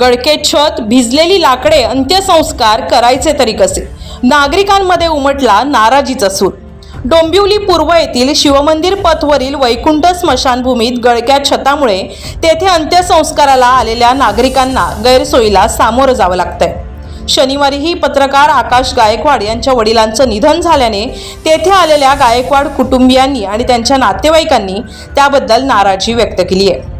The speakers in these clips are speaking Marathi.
गडके छत भिजलेली लाकडे अंत्यसंस्कार करायचे तरी कसे? नागरिकांमध्ये उमटला नाराजीचा सूर. डोंबिवली पूर्व येथील शिवमंदिर पथवरील वैकुंठ स्मशानभूमीत गळक्या छतामुळे तेथे अंत्यसंस्काराला आलेल्या नागरिकांना गैरसोयीला सामोरं जावं लागतंय. शनिवारीही पत्रकार आकाश गायकवाड यांच्या वडिलांचं निधन झाल्याने तेथे आलेल्या गायकवाड कुटुंबियांनी आणि त्यांच्या नातेवाईकांनी त्याबद्दल नाराजी व्यक्त केली आहे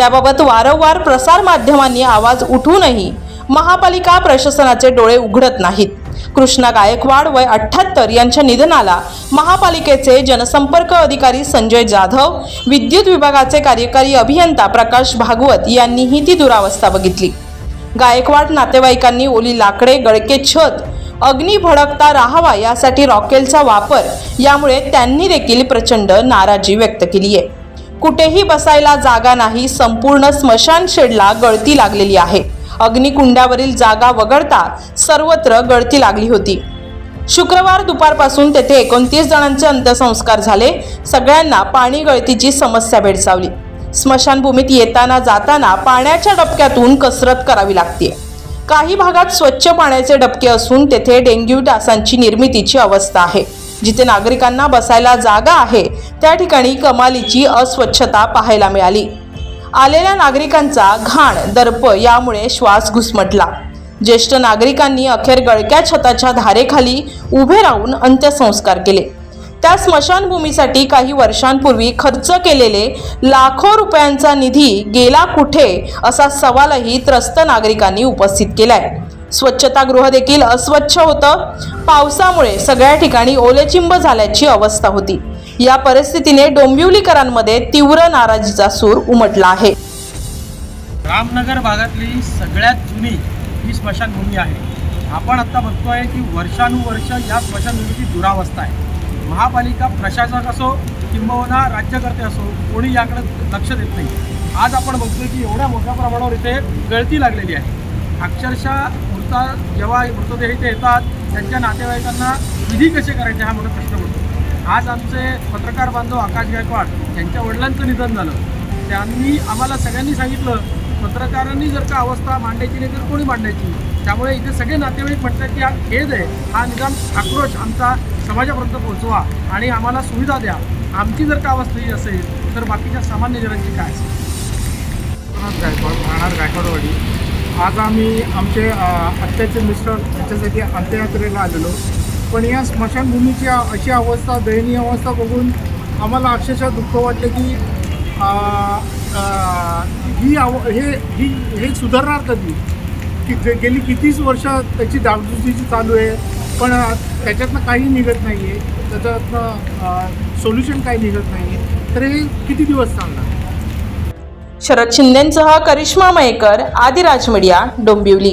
त्याबाबत वारंवार प्रसार माध्यमांनी आवाज उठूनही महापालिका प्रशासनाचे डोळे उघडत नाहीत. कृष्णा गायकवाड वय अठ्ठ्याहत्तर यांच्या निधनाला महापालिकेचे जनसंपर्क अधिकारी संजय जाधव विद्युत विभागाचे कार्यकारी अभियंता प्रकाश भागवत यांनीही ती दुरावस्था बघितली. गायकवाड नातेवाईकांनी ओली लाकडे गळके छत अग्नी भडकता राहावा यासाठी रॉकेलचा वापर यामुळे त्यांनी देखील प्रचंड नाराजी व्यक्त केली आहे कुठेही बसायला जागा नाही संपूर्ण स्मशान शेडला गळती लागलेली आहे. अग्निकुंडावरील जागा वगळता सर्वत्र गळती लागली होती. शुक्रवार दुपारपासून तेथे एकोणतीस जणांचे अंत्यसंस्कार झाले. सगळ्यांना पाणी गळतीची समस्या भेडसावली. स्मशानभूमीत येताना जाताना पाण्याच्या डबक्यातून कसरत करावी लागते. काही भागात स्वच्छ पाण्याचे डबके असून तेथे डेंग्यू डासांची निर्मितीची अवस्था आहे. जिथे नागरिकांना बसायला जागा आहे त्या ठिकाणी कमालीची अस्वच्छता पाहायला मिळाली. आलेल्या नागरिकांचा घाण दर्प यामुळे श्वास घुसमटला. ज्येष्ठ नागरिकांनी अखेर गळक्या छताच्या धारेखाली उभे राहून अंत्यसंस्कार केले. त्या स्मशानभूमीसाठी काही वर्षांपूर्वी खर्च केलेले लाखो रुपयांचा निधी गेला कुठे असा सवालही त्रस्त नागरिकांनी उपस्थित केलाय. स्वच्छतागृह देखील अस्वच्छ होतं. पावसामुळे सगळ्या ठिकाणी ओलेचिंब झाल्याची अवस्था होती. या परिस्थितीने डोंबिवलीकरांमध्ये तीव्र नाराजीचा सूर उमटला आहे. रामनगर भागातली सगळ्यात जुनी ही स्मशानभूमी आहे. आपण आत्ता बघतोय की वर्षानुवर्ष या स्मशानभूमीची दुरावस्था आहे. महापालिका प्रशासक असो किंबहुना राज्यकर्ते असो कोणी याकडे लक्ष देत नाही. आज आपण बघतोय की एवढ्या मोठ्या प्रमाणावर इथे गळती लागलेली आहे. अक्षरशः वाजता जेव्हा मृतदेह इथे येतात त्यांच्या नातेवाईकांना विधी कसे करायचे हा मोठा प्रश्न पडतो. आज आमचे पत्रकार बांधव आकाश गायकवाड यांच्या वडिलांचं निधन झालं. त्यांनी आम्हाला सगळ्यांनी सांगितलं पत्रकारांनी जर का अवस्था मांडायची नाही तर कोणी मांडायची? त्यामुळे इथे सगळे नातेवाईक म्हणतात की हा खेद आहे. हा निदान आक्रोश आमचा समाजापर्यंत पोहोचवा आणि आम्हाला सुविधा द्या. आमची जर का अवस्था ही असेल तर बाकीच्या सामान्य जनांची काय असेल? गायकवाड राहणार गायकवाडवाडी. आज आम्ही आमचे आत्याचे मिस्टर याच्यासाठी अंत्ययात्रेला आलेलो. पण या स्मशानभूमीची अशी अवस्था दयनीय अवस्था बघून आम्हाला अक्षरशः दुःख वाटलं की आ, आ, ही आव हे ही हे सुधारणार कधी? की गे- गेली कितीच वर्ष त्याची डागडुजीची चालू आहे पण त्याच्यातनं काही निघत नाही आहे त्याच्यातनं सोल्युशन काही निघत नाही आहे तर हे किती दिवस चालणार? शरद शिंदेंसह करिश्मा मयेकर आदिराज मीडिया डोंबिवली.